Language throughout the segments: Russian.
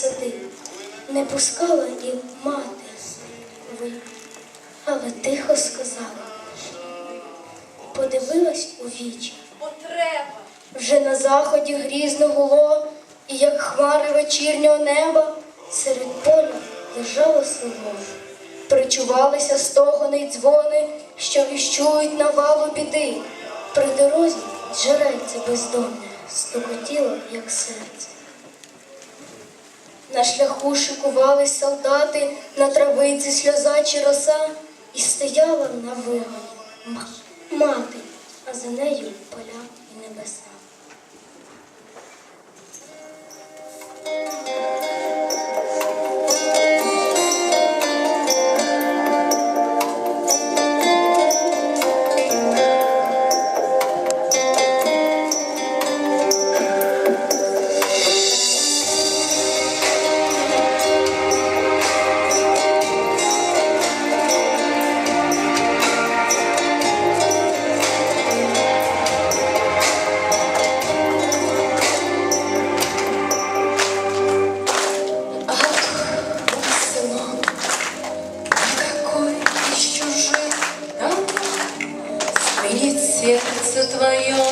сади, не пускала їх мати ви, але тихо сказала, подивилась у вічі. Вже на заході грізно гуло, і як хмари вечірнього неба серед поля лежало село. Причувалися стогони й дзвони, що віщують навалу біди. При дорозі джерельце бездомне стукотіло, як серце. На шляху шикувались солдати, на травиці сльоза чи роса, і стояла на вигоні мати, а за нею поля і небеса.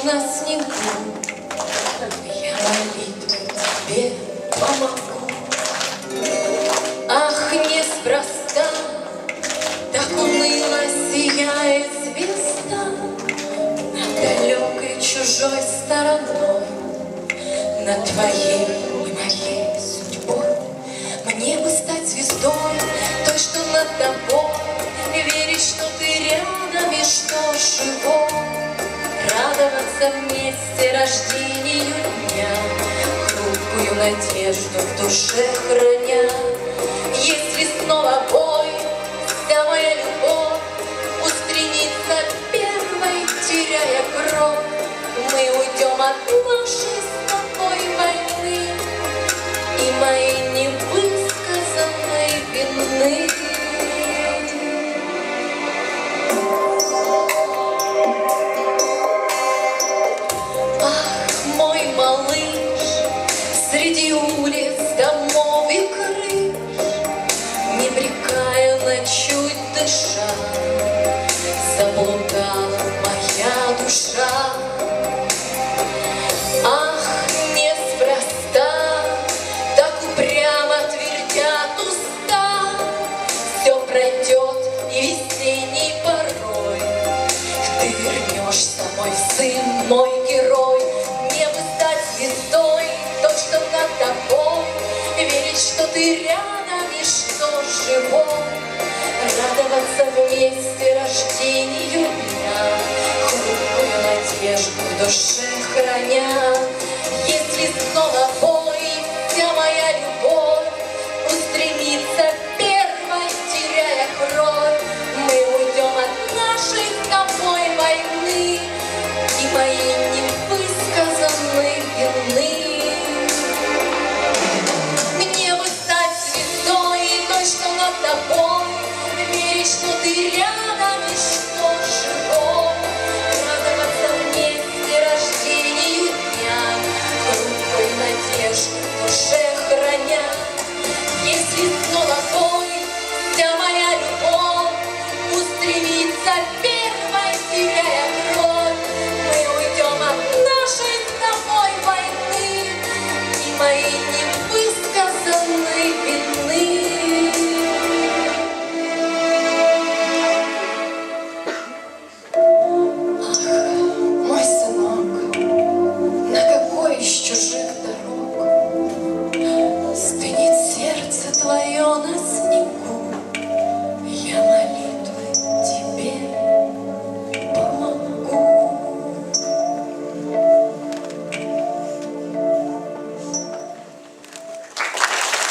На снегу. Я молитвой тебе помогу. Ах, неспроста Так уныло сияет звезда Над далекой чужой стороной. Над твоей и моей судьбой Мне бы стать звездой Той, что над тобой. Верить, что ты рядом и что живой Радоваться вместе рождению дня Хрупкую надежду в душе храня. Если снова бой, вся моя любовь Устремится первой, теряя кровь. Мы уйдем от пройдет и весенний порой. Ты вернешься, мой сын, мой герой, не стать звездой, то что над тобой, верить, что ты рядом и что живой. Радоваться вместе рождению дня, хрупкую надежду в душе храня. Если снова бой, вся моя любовь устремится к